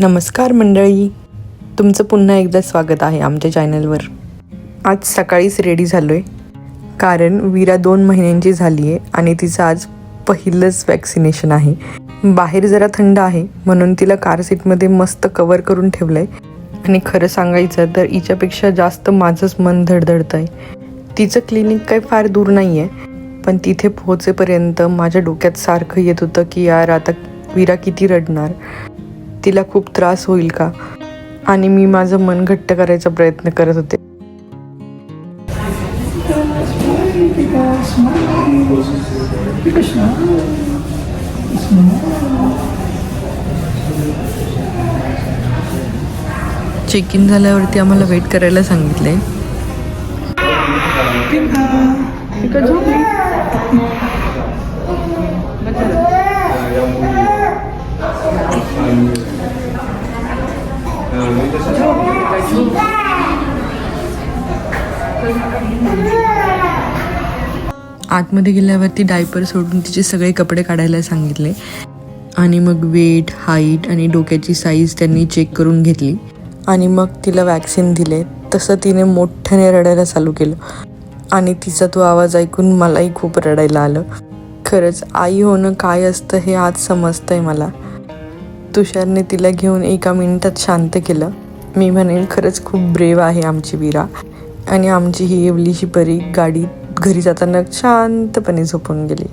नमस्कार मंडळी. तुमचं पुन्हा एकदा स्वागत आहे आमच्या चॅनलवर. आज सकाळीच रेडी झालो आहे कारण वीरा दोन महिन्यांची झाली आहे आणि तिचं आज पहिलंच वॅक्सिनेशन आहे. बाहेर जरा थंड आहे म्हणून तिला कार सीटमध्ये मस्त कवर करून ठेवलं आहे आणि खरं सांगायचं तर हिच्यापेक्षा जास्त माझंच मन धडधडतं आहे तिचं क्लिनिक काही फार दूर नाही आहे पण तिथे पोहोचेपर्यंत माझ्या डोक्यात सारखं येत होतं की यार आता वीरा किती रडणार. तिला खूप त्रास होईल का? आणि मी माझं मन घट्ट करायचा प्रयत्न करत होते. चेक इन झाल्यावरती आम्हाला वेट करायला सांगितलंय. आतमध्ये गेल्यावरती डायपर सोडून तिचे सगळे कपडे काढायला सांगितले. आणि मग वेट हाईट आणि डोक्याची साईज त्यांनी चेक करून घेतली. आणि मग तिला वॅक्सिन दिले. तसं तिने मोठ्याने रडायला चालू केलं. आणि तिचा तो आवाज ऐकून मलाही खूप रडायला आलं. खरंच आई होणं काय असतं हे आज समजतंय मला. तुषारने तिला घेऊन एका मिनिटात शांत केलं. मी म्हणेन खरंच खूप ब्रेव आहे आमची वीरा. आणि आमची ही एवलीची परी गाडी घरी जाताना शांतपणे झोपून गेली.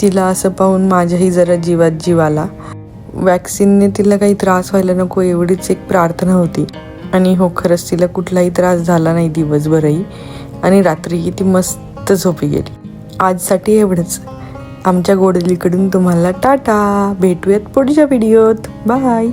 तिला असं पाहून माझ्याही जरा जीवात जीव आला वॅक्सिनने तिला काही त्रास व्हायला नको एवढीच एक प्रार्थना होती. आणि हो खरंच तिला कुठलाही त्रास झाला नाही दिवसभरही. आणि रात्रीही ती मस्त झोपी गेली. आजसाठी एवढंच. आमच्या गोडलीकडून तुम्हाला टाटा. भेटूयात पुढच्या व्हिडिओत. बाय.